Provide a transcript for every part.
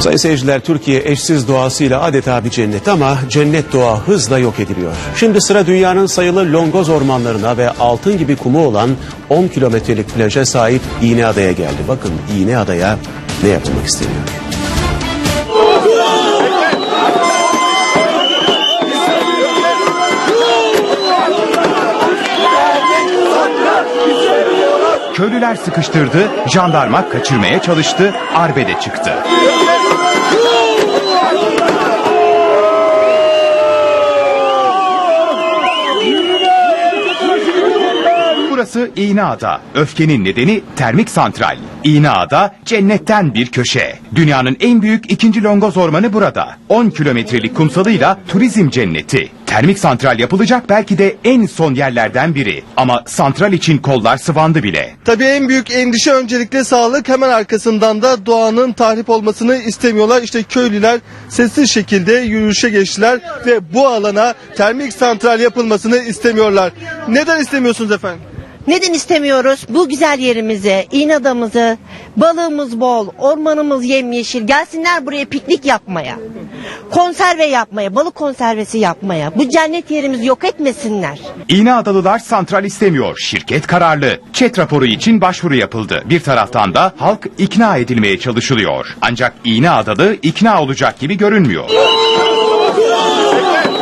Sayın seyirciler Türkiye eşsiz doğasıyla adeta bir cennet ama cennet doğa hızla yok ediliyor. Şimdi sıra dünyanın sayılı Longoz ormanlarına ve altın gibi kumu olan 10 kilometrelik plaja sahip İğneada'ya geldi. Bakın İğneada'ya ne yapılmak isteniyor. Köylüler sıkıştırdı, jandarma kaçırmaya çalıştı, arbede çıktı. Burası İğneada. Öfkenin nedeni termik santral. İğneada cennetten bir köşe. Dünyanın en büyük ikinci longoz ormanı burada. 10 kilometrelik kumsalıyla turizm cenneti. Termik santral yapılacak belki de en son yerlerden biri. Ama santral için kollar sıvandı bile. Tabii en büyük endişe öncelikle sağlık hemen arkasından da doğanın tahrip olmasını istemiyorlar. İşte köylüler sessiz şekilde yürüyüşe geçtiler ve bu alana termik santral yapılmasını istemiyorlar. Neden istemiyorsunuz efendim? Neden istemiyoruz? Bu güzel yerimizi, inadamızı, balığımız bol, ormanımız yemyeşil. Gelsinler buraya piknik yapmaya. Konserve yapmaya, balık konservesi yapmaya. Bu cennet yerimizi yok etmesinler. İğneadalılar santral istemiyor. Şirket kararlı. Çet raporu için başvuru yapıldı. Bir taraftan da halk ikna edilmeye çalışılıyor. Ancak İğneadalı ikna olacak gibi görünmüyor.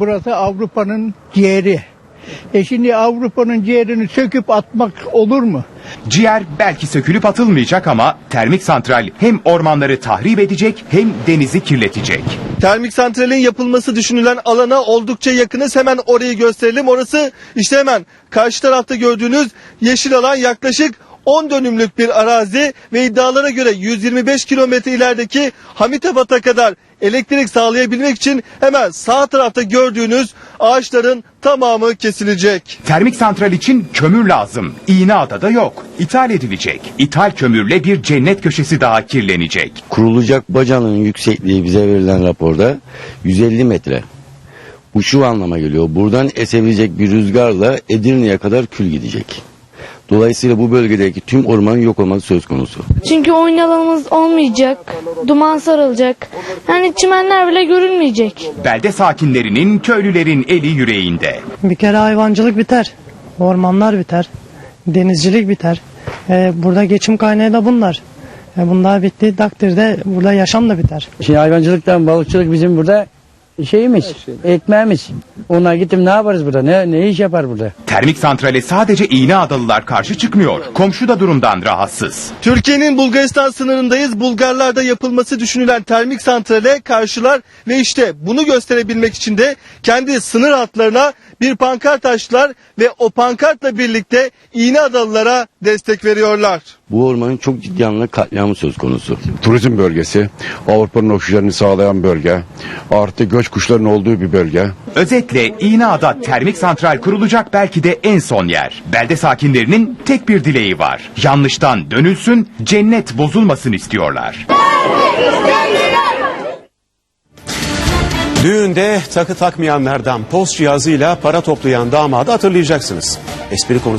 Burası Avrupa'nın ciğeri. E şimdi Avrupa'nın ciğerini söküp atmak olur mu? Ciğer belki sökülüp atılmayacak ama termik santral hem ormanları tahrip edecek hem denizi kirletecek. Termik santralin yapılması düşünülen alana oldukça yakınız. Hemen orayı gösterelim. Orası işte hemen karşı tarafta gördüğünüz yeşil alan yaklaşık 10 dönümlük bir arazi ve iddialara göre 125 kilometre ilerideki Hamitabat'a kadar elektrik sağlayabilmek için hemen sağ tarafta gördüğünüz ağaçların tamamı kesilecek. Termik santral için kömür lazım. İğneada'da yok. İthal edilecek. İthal kömürle bir cennet köşesi daha kirlenecek. kurulacak bacanın yüksekliği bize verilen raporda 150 metre. Bu şu anlama geliyor. Buradan esebilecek bir rüzgarla Edirne'ye kadar kül gidecek. Dolayısıyla bu bölgedeki tüm ormanın yok olması söz konusu. Çünkü oyun alanımız olmayacak, duman sarılacak. Yani çimenler bile görülmeyecek. Belde sakinlerinin, köylülerin eli yüreğinde. Bir kere hayvancılık biter, ormanlar biter, denizcilik biter. Ee, burada geçim kaynağı da bunlar. Ee, bunlar bittiği takdirde burada yaşam da biter. Şimdi hayvancılıktan balıkçılık bizim burada şeyimiz, ekmeğimiz. Onlar gittim ne yaparız burada? Ne, ne iş yapar burada? Termik santrale sadece İğneadalılar karşı çıkmıyor. Komşu da durumdan rahatsız. Türkiye'nin Bulgaristan sınırındayız. Bulgarlarda yapılması düşünülen termik santrale karşılar ve işte bunu gösterebilmek için de kendi sınır hatlarına bir pankart açtılar ve o pankartla birlikte İğneadalılara destek veriyorlar. Bu ormanın çok ciddi anlamda katliamı söz konusu. turizm bölgesi, Avrupa'nın oksijenini sağlayan bölge, artı göç kuşlarının olduğu bir bölge. Özetle İğneada termik santral kurulacak belki de en son yer. Belde sakinlerinin tek bir dileği var. Yanlıştan dönülsün, cennet bozulmasın istiyorlar. Düğünde takı takmayanlardan post cihazıyla para toplayan damadı hatırlayacaksınız. Espri konusu